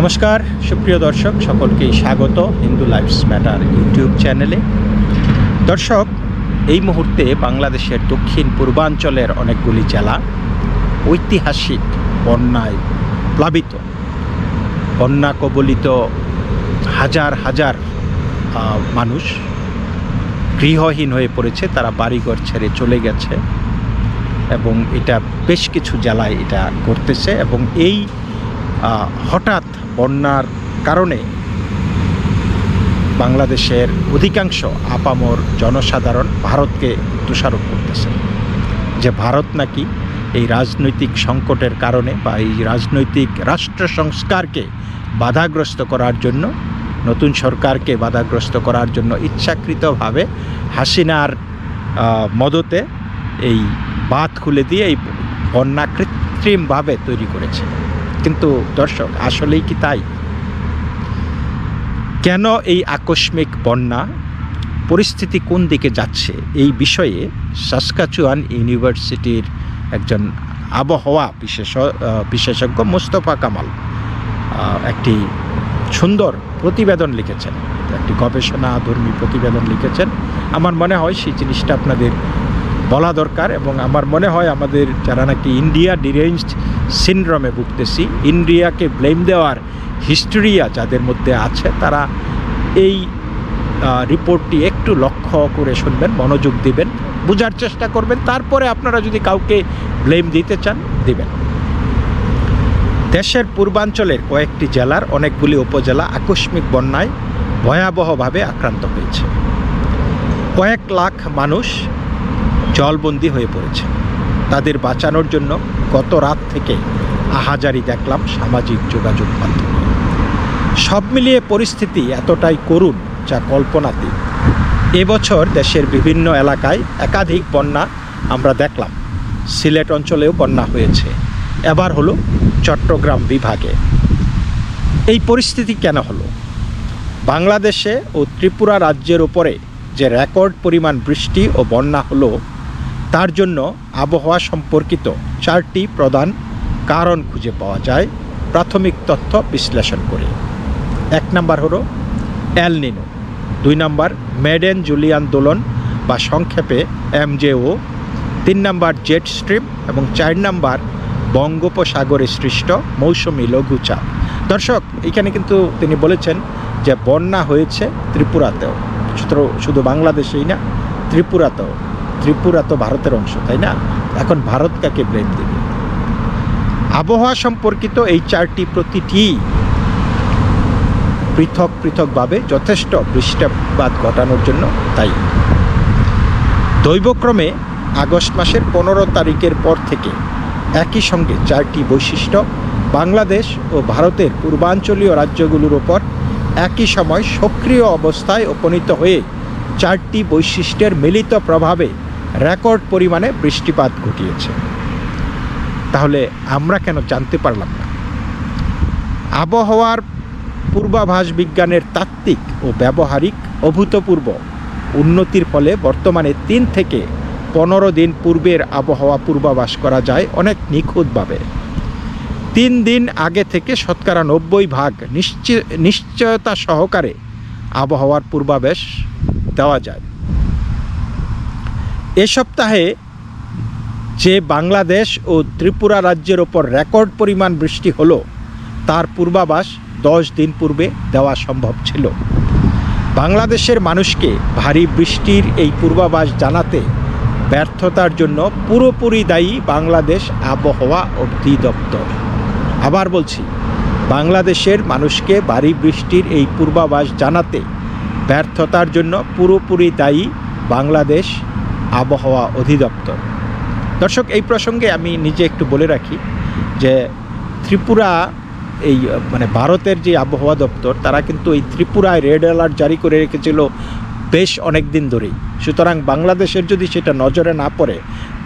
নমস্কার, সুপ্রিয় দর্শক, সকলকেই স্বাগত হিন্দু লাইফস ম্যাটার ইউটিউব চ্যানেলে। দর্শক, এই মুহূর্তে বাংলাদেশের দক্ষিণ পূর্বাঞ্চলের অনেকগুলি জেলা ঐতিহাসিক বন্যায় প্লাবিত। বন্যা কবলিত হাজার হাজার মানুষ গৃহহীন হয়ে পড়েছে, তারা বাড়িঘর ছেড়ে চলে গেছে এবং এটা বেশ কিছু জেলায় এটা করতেছে এবং এই হঠাৎ বন্যার কারণে বাংলাদেশের অধিকাংশ আপামর জনসাধারণ ভারতকে দোষারোপ করতেছে। যে ভারত নাকি এই রাজনৈতিক সংকটের কারণে বা এই রাজনৈতিক রাষ্ট্র সংস্কারকে বাধাগ্রস্ত করার জন্য, নতুন সরকারকে বাধাগ্রস্ত করার জন্য ইচ্ছাকৃতভাবে হাসিনার মদতে এই বাঁধ খুলে দিয়ে এই বন্যা কৃত্রিমভাবে তৈরি করেছে। কিন্তু দর্শক, আসলেই কি তাই? কেন এই আকস্মিক বন্যা? পরিস্থিতি কোন দিকে যাচ্ছে? এই বিষয়ে সাসকাচুয়ান ইউনিভার্সিটির একজন আবহাওয়া বিশেষ বিশেষজ্ঞ মোস্তফা কামাল একটি সুন্দর প্রতিবেদন লিখেছেন। একটি গবেষণা ধর্মী প্রতিবেদন লিখেছেন। আমার মনে হয় সেই জিনিসটা আপনাদের বলা দরকার এবং আমার মনে হয় আমাদের যারা নাকি ইন্ডিয়া ডিরেঞ্জড সিনড্রমে ভুগতেছি। ইন্ডিয়াকে ব্লেম দেওয়ার হিস্টোরিয়া যাদের মধ্যে আছে, তারা এই রিপোর্টটি একটু লক্ষ্য করে শুনবেন, মনোযোগ দিবেন, বোঝার চেষ্টা করবেন, তারপরে আপনারা যদি কাউকে ব্লেম দিতে চান, দিবেন। দেশের পূর্বাঞ্চলের কয়েকটি জেলার অনেকগুলি উপজেলা আকস্মিক বন্যায় ভয়াবহভাবে আক্রান্ত হয়েছে। কয়েক লাখ মানুষ জলবন্দী হয়ে পড়েছে। তাদের বাঁচানোর জন্য গত রাত থেকে আহাজারি দেখলাম সামাজিক যোগাযোগ মাধ্যমে। সব মিলিয়ে পরিস্থিতি এতটাই করুণ যা কল্পনাতীত। এবছর দেশের বিভিন্ন এলাকায় একাধিক বন্যা আমরা দেখলাম। সিলেট অঞ্চলেও বন্যা হয়েছে। এবার হলো চট্টগ্রাম বিভাগে। এই পরিস্থিতি কেন হলো? বাংলাদেশে ও ত্রিপুরা রাজ্যের উপরে যে রেকর্ড পরিমাণ বৃষ্টি ও বন্যা হলো, তার জন্য আবহাওয়া সম্পর্কিত চারটি প্রধান কারণ খুঁজে পাওয়া যায় প্রাথমিক তথ্য বিশ্লেষণ করে। এক নাম্বার হলো এল নিনো। দুই নাম্বার মেডেন জুলিয়ান আন্দোলন বা সংক্ষেপে এমজেও তিন নাম্বার জেট স্ট্রিম এবং চার নাম্বার বঙ্গোপসাগরে সৃষ্ট মৌসুমি লঘুচাপ। দর্শক, এখানে কিন্তু তিনি বলেছেন যে বন্যা হয়েছে ত্রিপুরাতেও। শুধু বাংলাদেশেই না, ত্রিপুরাতেও। ত্রিপুরা তো ভারতের অংশ, তাই না? এখন ভারত কাকে ব্লেম দেবে? আবহাওয়া সম্পর্কিত এই চারটি প্রতিটি পৃথক পৃথকভাবে যথেষ্ট বৃষ্টিপাত ঘটানোর জন্য তাই দৈবক্রমে আগস্ট মাসের পনেরো তারিখের পর থেকে একই সঙ্গে চারটি বৈশিষ্ট্য বাংলাদেশ ও ভারতের পূর্বাঞ্চলীয় রাজ্যগুলোর ওপর একই সময় সক্রিয় অবস্থায় উপনীত হয়ে চারটি বৈশিষ্ট্যের মিলিত প্রভাবে রেকর্ড পরিমাণে বৃষ্টিপাত ঘটিয়েছে। তাহলে আমরা কেন জানতে পারলাম না? আবহাওয়ার পূর্বাভাস বিজ্ঞানের তাত্ত্বিক ও ব্যবহারিক অভূতপূর্ব উন্নতির ফলে বর্তমানে তিন থেকে পনেরো দিন পূর্বের আবহাওয়া পূর্বাভাস করা যায় অনেক নিখুঁতভাবে। তিন দিন আগে থেকে শতকরা নব্বই ভাগ নিশ্চয়, নিশ্চয়তা সহকারে আবহাওয়ার পূর্বাভাস দেওয়া যায়। এ সপ্তাহে যে বাংলাদেশ ও ত্রিপুরা রাজ্যের ওপর রেকর্ড পরিমাণ বৃষ্টি হলো, তার পূর্বাভাস দশ দিন পূর্বে দেওয়া সম্ভব ছিল। বাংলাদেশের মানুষকে ভারী বৃষ্টির এই পূর্বাভাস জানাতে ব্যর্থতার জন্য পুরোপুরি দায়ী বাংলাদেশ আবহাওয়া অধিদপ্তর। আবার বলছি, বাংলাদেশের মানুষকে ভারী বৃষ্টির এই পূর্বাভাস জানাতে ব্যর্থতার জন্য পুরোপুরি দায়ী বাংলাদেশ আবহাওয়া অধিদপ্তর। দর্শক, এই প্রসঙ্গে আমি নিজে একটু বলে রাখি যে ত্রিপুরা এই মানে ভারতের যে আবহাওয়া দপ্তর, তারা কিন্তু এই ত্রিপুরায় রেড অ্যালার্ট জারি করে রেখেছিল বেশ অনেক দিন ধরেই। সুতরাং বাংলাদেশের যদি সেটা নজরে না পড়ে,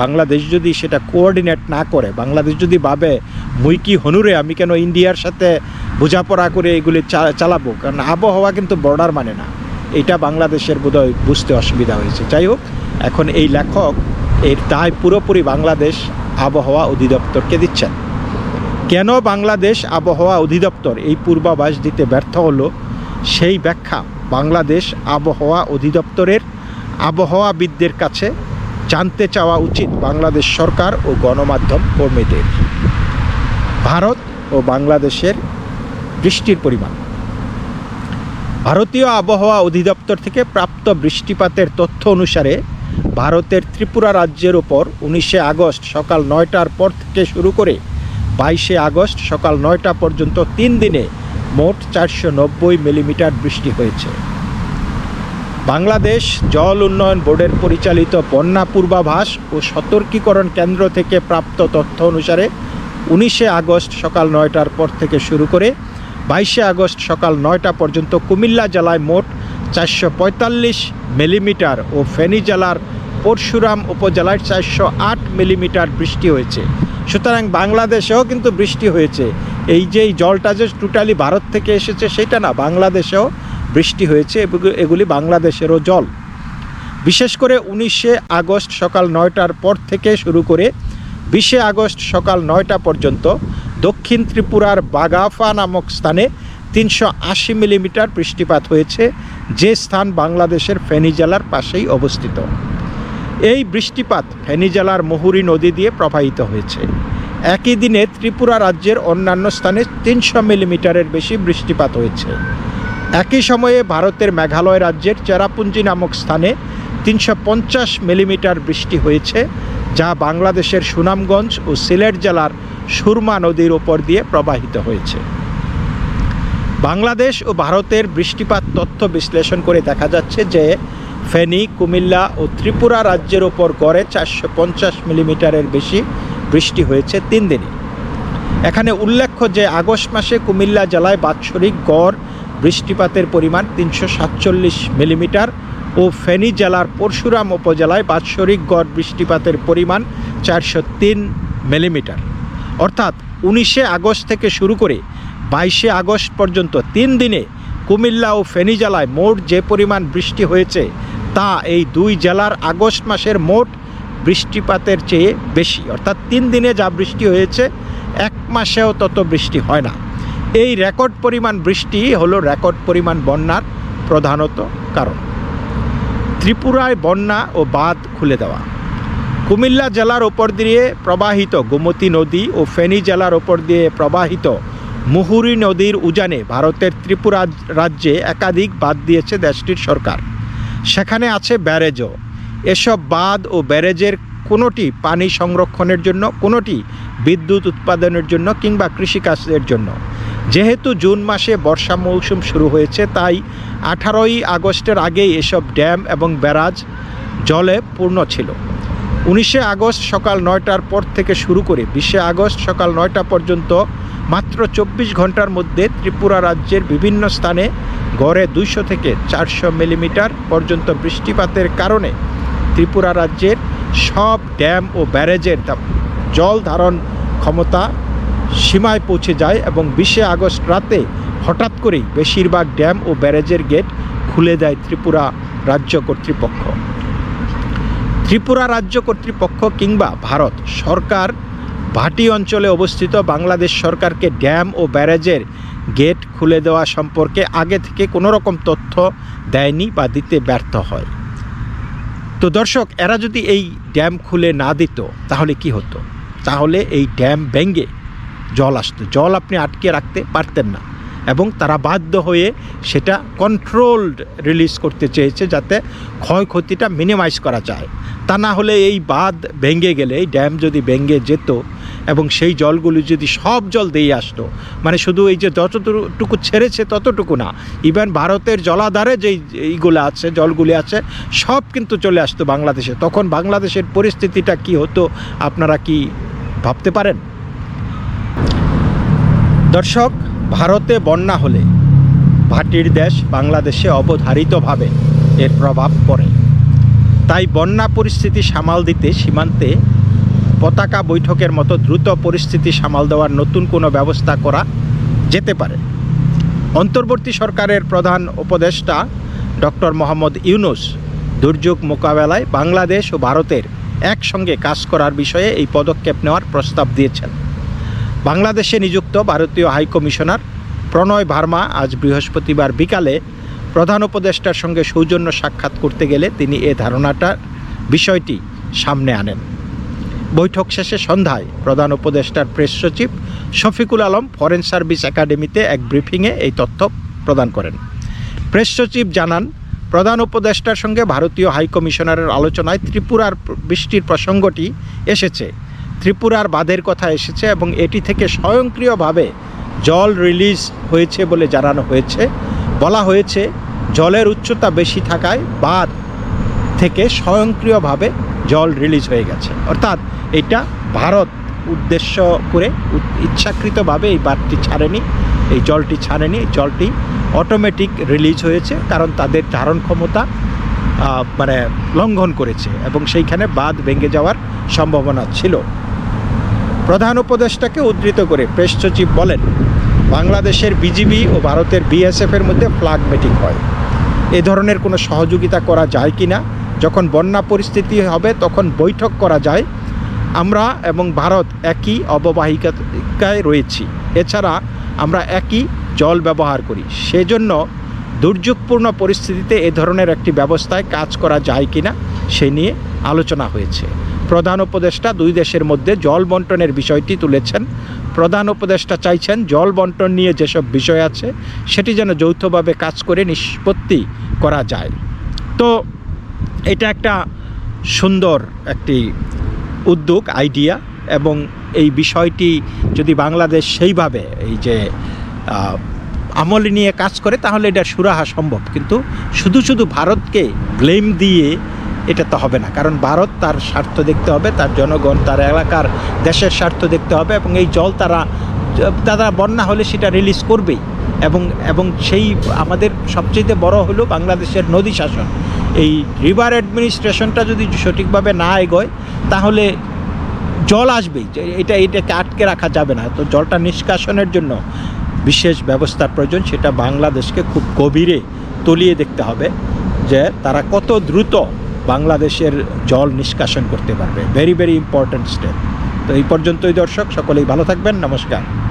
বাংলাদেশ যদি সেটা কোঅর্ডিনেট না করে, বাংলাদেশ যদি ভাবে, মুই কি হনুরে আমি কেন ইন্ডিয়ার সাথে বোঝাপড়া করে এগুলি চালাবো? কারণ আবহাওয়া কিন্তু বর্ডার মানে না। এটা বাংলাদেশের বোধহয় বুঝতে অসুবিধা হয়েছে। যাই হোক এখন এই লেখক এর দায় পুরোপুরি বাংলাদেশ আবহাওয়া অধিদপ্তরকে দিচ্ছেন। কেন বাংলাদেশ আবহাওয়া অধিদপ্তর এই পূর্বাভাস দিতে ব্যর্থ হলো? সেই ব্যাখ্যা বাংলাদেশ আবহাওয়া অধিদপ্তরের আবহাওয়াবিদদের কাছে জানতে চাওয়া উচিত বাংলাদেশ সরকার ও গণমাধ্যম কর্মীদের। ভারত ও বাংলাদেশের বৃষ্টির পরিমাণ। ভারতীয় আবহাওয়া অধিদপ্তর থেকে প্রাপ্ত বৃষ্টিপাতের তথ্য অনুসারে ভারতের ত্রিপুরা রাজ্যের ওপর উনিশে আগস্ট সকাল নয়টার পর থেকে শুরু করে বাইশে আগস্ট সকাল নয়টা পর্যন্ত তিন দিনে মোট চারশো নব্বই মিলিমিটার বৃষ্টি হয়েছে। বাংলাদেশ জল উন্নয়ন বোর্ডের পরিচালিত বন্যা পূর্বাভাস ও সতর্কীকরণ কেন্দ্র থেকে প্রাপ্ত তথ্য অনুসারে উনিশে আগস্ট সকাল নয়টার পর থেকে শুরু করে বাইশে আগস্ট সকাল নয়টা পর্যন্ত কুমিল্লা জেলায় মোট চারশো পঁয়তাল্লিশ মিলিমিটার ও ফেনী জেলার পরশুরাম উপজেলায় চারশো আট মিলিমিটার বৃষ্টি হয়েছে। সুতরাং বাংলাদেশেও কিন্তু বৃষ্টি হয়েছে। এই যে এই জলটা যে টোটালি ভারত থেকে এসেছে, সেটা না, বাংলাদেশেও বৃষ্টি হয়েছে এগুলি বাংলাদেশেরও জল। বিশেষ করে উনিশে আগস্ট সকাল নয়টার পর থেকে শুরু করে বিশে আগস্ট সকাল নয়টা পর্যন্ত দক্ষিণ ত্রিপুরার বাগাফা নামক স্থানে তিনশো আশি মিলিমিটার বৃষ্টিপাত হয়েছে। যে স্থান বাংলাদেশের ফেনী জেলার পাশেই অবস্থিত। এই বৃষ্টিপাত ফেনী জেলার মুহুরী নদী দিয়ে প্রবাহিত হয়েছে। একই দিনে ত্রিপুরা রাজ্যের অন্যান্য স্থানে তিনশো মিলিমিটারের বেশি বৃষ্টিপাত হয়েছে। একই সময়ে ভারতের মেঘালয় রাজ্যের চেরাপুঞ্জি নামক স্থানে তিনশো পঞ্চাশ মিলিমিটার বৃষ্টি হয়েছে, যা বাংলাদেশের সুনামগঞ্জ ও সিলেট জেলার সুরমা নদীর ওপর দিয়ে প্রবাহিত হয়েছে। বাংলাদেশ ও ভারতের বৃষ্টিপাত তথ্য বিশ্লেষণ করে দেখা যাচ্ছে যে ফেনী, কুমিল্লা ও ত্রিপুরা রাজ্যের ওপর গড়ে চারশো পঞ্চাশ মিলিমিটারের বেশি বৃষ্টি হয়েছে তিন দিনে। এখানে উল্লেখ্য যে আগস্ট মাসে কুমিল্লা জেলায় বাৎসরিক গড় বৃষ্টিপাতের পরিমাণ তিনশো সাতচল্লিশ মিলিমিটার ও ফেনী জেলার পরশুরাম উপজেলায় বাৎসরিক গড় বৃষ্টিপাতের পরিমাণ চারশো তিন মিলিমিটার। অর্থাৎ উনিশে আগস্ট থেকে শুরু করে বাইশে আগস্ট পর্যন্ত তিন দিনে কুমিল্লা ও ফেনী জেলায় মোট যে পরিমাণ বৃষ্টি হয়েছে, তা এই দুই জেলার আগস্ট মাসের মোট বৃষ্টিপাতের চেয়ে বেশি। অর্থাৎ তিন দিনে যা বৃষ্টি হয়েছে, এক মাসেও তত বৃষ্টি হয় না। এই রেকর্ড পরিমাণ বৃষ্টি হলো রেকর্ড পরিমাণ বন্যার প্রধানত কারণ। ত্রিপুরায় বন্যা ও বাঁধ খুলে দেওয়া। কুমিল্লা জেলার ওপর দিয়ে প্রবাহিত গোমতী নদী ও ফেনী জেলার ওপর দিয়ে প্রবাহিত মুহুরী নদীর উজানে ভারতের ত্রিপুরা রাজ্যে একাধিক বাঁধ দিয়েছে দেশটির সরকার। সেখানে আছে ব্যারেজও। এসব বাঁধ ও ব্যারেজের কোনোটি পানি সংরক্ষণের জন্য, কোনোটি বিদ্যুৎ উৎপাদনের জন্য কিংবা কৃষিকাজের জন্য। যেহেতু জুন মাসে বর্ষা মৌসুম শুরু হয়েছে, তাই আঠারোই আগস্টের আগেই এসব ড্যাম এবং ব্যারাজ জলে পূর্ণ ছিল। উনিশে আগস্ট সকাল নয়টার পর থেকে শুরু করে, বিশে আগস্ট সকাল নয়টা পর্যন্ত মাত্র চব্বিশ ঘণ্টার মধ্যে ত্রিপুরা রাজ্যের বিভিন্ন স্থানে গড়ে দুইশো থেকে চারশো মিলিমিটার পর্যন্ত বৃষ্টিপাতের কারণে ত্রিপুরা রাজ্যের সব ড্যাম ও ব্যারেজের জল ধারণ ক্ষমতা সীমায় পৌঁছে যায় এবং বিশে আগস্ট রাতে হঠাৎ করেই বেশিরভাগ ড্যাম ও ব্যারেজের গেট খুলে দেয় ত্রিপুরা রাজ্য কর্তৃপক্ষ। ত্রিপুরা রাজ্য কর্তৃপক্ষ কিংবা ভারত সরকার ভাটি অঞ্চলে অবস্থিত বাংলাদেশ সরকারকে ড্যাম ও ব্যারেজের গেট খুলে দেওয়া সম্পর্কে আগে থেকে কোনো রকম তথ্য দেয়নি বা দিতে ব্যর্থ হয়। তো দর্শক, এরা যদি এই ড্যাম খুলে না দিত, তাহলে কি হতো? তাহলে এই ড্যাম ভেঙ্গে জল আসতো। জল আপনি আটকে রাখতে পারতেন না এবং তারা বাধ্য হয়ে সেটা কন্ট্রোলড রিলিজ করতে চেয়েছে যাতে ক্ষয়ক্ষতিটা মিনিমাইজ করা যায়। তা না হলে এই বাঁধ ভেঙে গেলে, এই ড্যাম যদি ভেঙে যেত এবং সেই জলগুলি যদি সব জল দিয়ে আসতো মানে শুধু এই যে যতটুকু ছেড়েছে ততটুকু না ইভেন ভারতের জলাধারে যেই, এইগুলো আছে, জলগুলি আছে, সব কিন্তু চলে আসতো বাংলাদেশে। তখন বাংলাদেশের পরিস্থিতিটা কি হতো, আপনারা কি ভাবতে পারেন? দর্শক, ভারতে বন্যা হলে ভাটির দেশ বাংলাদেশে অবধারিতভাবে এর প্রভাব পড়ে। তাই বন্যা পরিস্থিতি সামাল দিতে, সীমান্তে পতাকা বৈঠকের মতো দ্রুত পরিস্থিতি সামাল দেওয়ার নতুন কোনো ব্যবস্থা করা যেতে পারে। অন্তর্বর্তী সরকারের প্রধান উপদেষ্টা ডক্টর মোহাম্মদ ইউনুস দুর্যোগ মোকাবেলায় বাংলাদেশ ও ভারতের একসঙ্গে কাজ করার বিষয়ে এই পদক্ষেপ নেওয়ার প্রস্তাব দিয়েছেন। বাংলাদেশে নিযুক্ত ভারতীয় হাইকমিশনার প্রণয় ভার্মা আজ বৃহস্পতিবার বিকালে প্রধান উপদেষ্টার সঙ্গে সৌজন্য সাক্ষাৎ করতে গেলে তিনি এ ধারণাটার বিষয়টি সামনে আনেন। বৈঠক শেষে সন্ধ্যায় প্রধান উপদেষ্টার প্রেস সচিব শফিকুল আলম ফরেন সার্ভিস একাডেমিতে এক ব্রিফিংয়ে এই তথ্য প্রদান করেন। প্রেস সচিব জানান, প্রধান উপদেষ্টার সঙ্গে ভারতীয় হাই কমিশনারের আলোচনায় ত্রিপুরার বৃষ্টির প্রসঙ্গটি এসেছে। ত্রিপুরার বাঁধের কথা এসেছে এবং এটি থেকে স্বয়ংক্রিয়ভাবে জল রিলিজ হয়েছে বলে জানানো হয়েছে। বলা হয়েছে, জলের উচ্চতা বেশি থাকায় বাঁধ থেকে স্বয়ংক্রিয়ভাবে জল রিলিজ হয়ে গেছে। অর্থাৎ এটা ভারত উদ্দেশ্য করে ইচ্ছাকৃতভাবে এই বাঁধটি ছাড়েনি, এই জলটি ছাড়েনি জলটি অটোমেটিক রিলিজ হয়েছে কারণ তাদের ধারণ ক্ষমতা মানে লঙ্ঘন করেছে এবং সেইখানে বাঁধ ভেঙে যাওয়ার সম্ভাবনা ছিল। প্রধান উপদেষ্টাকে উদ্ধৃত করে প্রেস সচিব বলেন, বাংলাদেশের বিজিবি ও ভারতের বিএসএফের মধ্যে ফ্লাগ মিটিং হয়। এ ধরনের কোনো সহযোগিতা করা যায় কি না যখন বন্যা পরিস্থিতি হবে তখন বৈঠক করা যায় আমরা এবং ভারত একই অববাহিকায় রয়েছি। এছাড়া আমরা একই জল ব্যবহার করি। সেজন্য দুর্যোগপূর্ণ পরিস্থিতিতে এ ধরনের একটি ব্যবস্থায় কাজ করা যায় কিনা, সে নিয়ে আলোচনা হয়েছে। প্রধান উপদেষ্টা দুই দেশের মধ্যে জল বন্টনের বিষয়টি তুলেছেন। প্রধান উপদেষ্টা চাইছেন জল বন্টন নিয়ে যেসব বিষয় আছে, সেটি যেন যৌথভাবে কাজ করে নিষ্পত্তি করা যায়। তো এটা একটা সুন্দর একটি উদ্যোগ আইডিয়া এবং এই বিষয়টি যদি বাংলাদেশ সেইভাবে এই যে আমল নিয়ে কাজ করে, তাহলে এটা সুরাহা সম্ভব। কিন্তু শুধু শুধু ভারতকে ব্লেম দিয়ে এটা তো হবে না। কারণ ভারত তার স্বার্থ দেখতে হবে, তার জনগণ, তার এলাকার দেশের স্বার্থ দেখতে হবে এবং এই জল তারা তারা বন্যা হলে সেটা রিলিজ করবেই। এবং এবং সেই আমাদের সবচেয়ে বড় হলো বাংলাদেশের নদী শাসন। এই রিভার অ্যাডমিনিস্ট্রেশনটা যদি সঠিকভাবে না এগোয়, তাহলে জল আসবেই। এটা, এটাকে আটকে রাখা যাবে না। তো জলটা নিষ্কাশনের জন্য বিশেষ ব্যবস্থার প্রয়োজন, সেটা বাংলাদেশকে খুব গভীরে তলিয়ে দেখতে হবে যে তারা কত দ্রুত বাংলাদেশের জল নিষ্কাশন করতে পারবে। ভেরি ভেরি ইম্পর্ট্যান্ট স্টেপ তো এই পর্যন্তই দর্শক, সকলেই ভালো থাকবেন। নমস্কার।